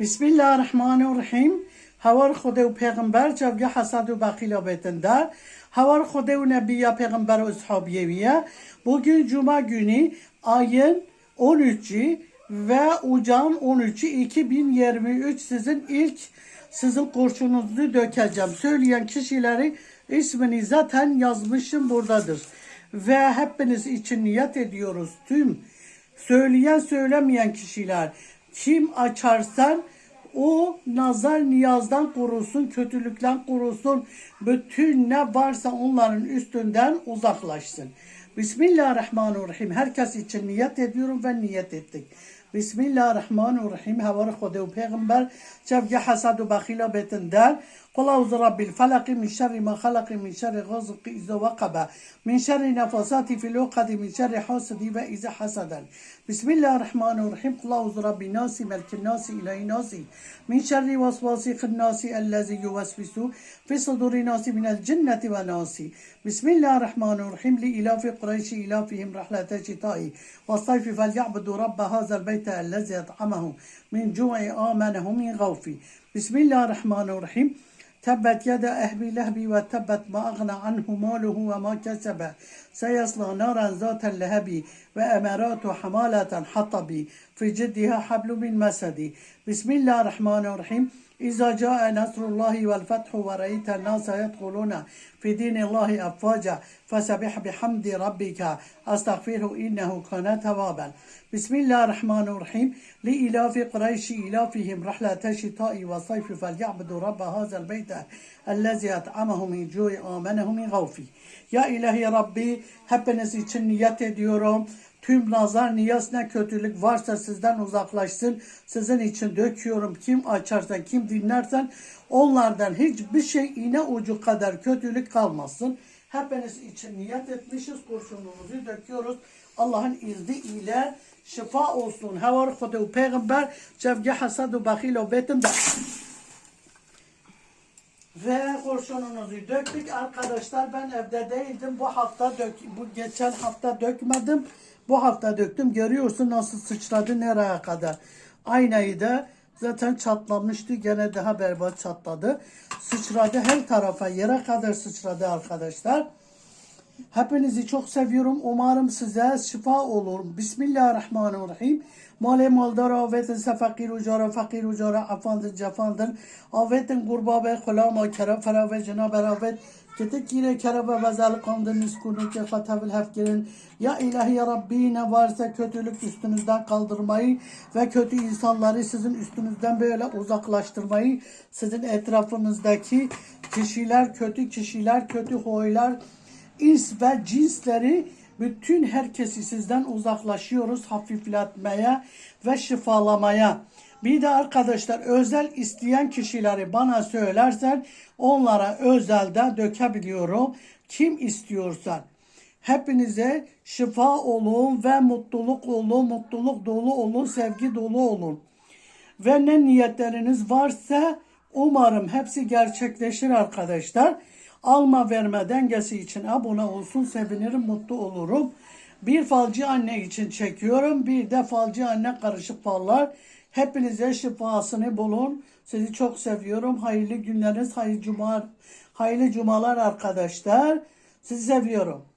Bismillahirrahmanirrahim. Havar Xude و پیغمبر جوگه حسد و بخیلا betinde. Havar Xude و Nebiya peygamber ve sahabiyeviye. Bugün Cuma günü ayın 13'ü ve Ocağın 13'ü 2023 sizin ilk sizin kurşununuzu dökeceğim. Söyleyen kişileri ismini zaten yazmışım buradadır. Ve hepiniz için niyet ediyoruz tüm söyleyen söylemeyen kişiler kim açarsan o nazar niyazdan korusun, kötülükten korusun. Bütün ne varsa onların üstünden uzaklaşsın. Bismillahirrahmanirrahim. Herkes için niyet ediyorum ve niyet ettik. Bismillahirrahmanirrahim. Havar Xude ve Peygamber çevge hasad والأعوذ رب الفلق من شر ما خلق من شر غاسق إذا وقب من شر نفاسات في العقد من شر حاسد إذا حسد. بسم الله الرحمن الرحيم. قل أعوذ رب الناس ملك الناس إله الناس. من شر وسواس الناس الذي يوسوس في صدور الناس من الجنة والناس. بسم الله الرحمن الرحيم. لإلاف قريش إلافهم رحلة الشتاء والصيف فليعبدوا رب هذا البيت الذي أطعمه. من جوع آمنه من غوف. بسم الله الرحمن الرحيم. تبت يد أهبي لهبي وتبت ما أغنى عنه ماله وما كسب. سيصلى نارا ذات اللهب وأمارات حمالة حطب. في جدها حبل من مسد. بسم الله الرحمن الرحيم. إذا جاء نصر الله والفتح ورأيت الناس يدخلون في دين الله أفواجا فسبح بحمد ربك. أستغفره إنه كان توابا. بسم الله الرحمن الرحيم. لإلاف قريش إلافهم رحلة الشتاء والصيف فليعبدوا رب هذا البيت الذي أطعمه من جوع آمنه من خوف. Ya ilahi Rabbi hepiniz için niyet ediyorum. Tüm nazar, niyaz ne kötülük varsa sizden uzaklaşsın. Sizin için döküyorum. Kim açarsa, kim dinlersen onlardan hiçbir şey iğne ucu kadar kötülük kalmasın. Hepiniz için niyet etmişiz. Kurşunumuzu döküyoruz. Allah'ın izni ile şifa olsun. Havar Hudu Peygamber cevge hasadu bakhilo betimde. Ve kurşununuzu döktük arkadaşlar. Ben evde değildim. Bu hafta dök, bu geçen hafta dökmedim. Bu hafta döktüm. Görüyorsun nasıl sıçradı nereye kadar. Aynayı da zaten çatlamıştı. Gene daha berbat çatladı. Sıçradı her tarafa yere kadar sıçradı arkadaşlar. Hepinizi çok seviyorum. Umarım size şifa olur. Bismillahirrahmanirrahim. Male maldar avetin se fakir ucara fakir ucara afandın cefandın. Avetin kurba ve kulama kere fera ve cenab avet. Kete kire kere ve vezal kandın niskunu ke fatavil hefkirin. Ya ilahi ya Rabbi ne varsa kötülük üstünüzden kaldırmayı ve kötü insanları sizin üstünüzden böyle uzaklaştırmayı sizin etrafınızdaki kişiler, kötü kişiler, kötü huylar, ins ve cinsleri bütün herkesi sizden uzaklaşıyoruz hafifletmeye ve şifalamaya. Bir de arkadaşlar özel isteyen kişileri bana söylersen onlara özelde dökebiliyorum. Kim istiyorsan. Hepinize şifa olun ve mutluluk olun, mutluluk dolu olun, sevgi dolu olun. Ve ne niyetleriniz varsa umarım hepsi gerçekleşir arkadaşlar alma verme dengesi için abone olsun sevinirim mutlu olurum. Bir falcı anne için çekiyorum. Bir de falcı anne karışık fallar. Hepinize şifasını bulun. Sizi çok seviyorum. Hayırlı günleriniz, hayırlı cuma, hayırlı cumalar arkadaşlar. Sizi seviyorum.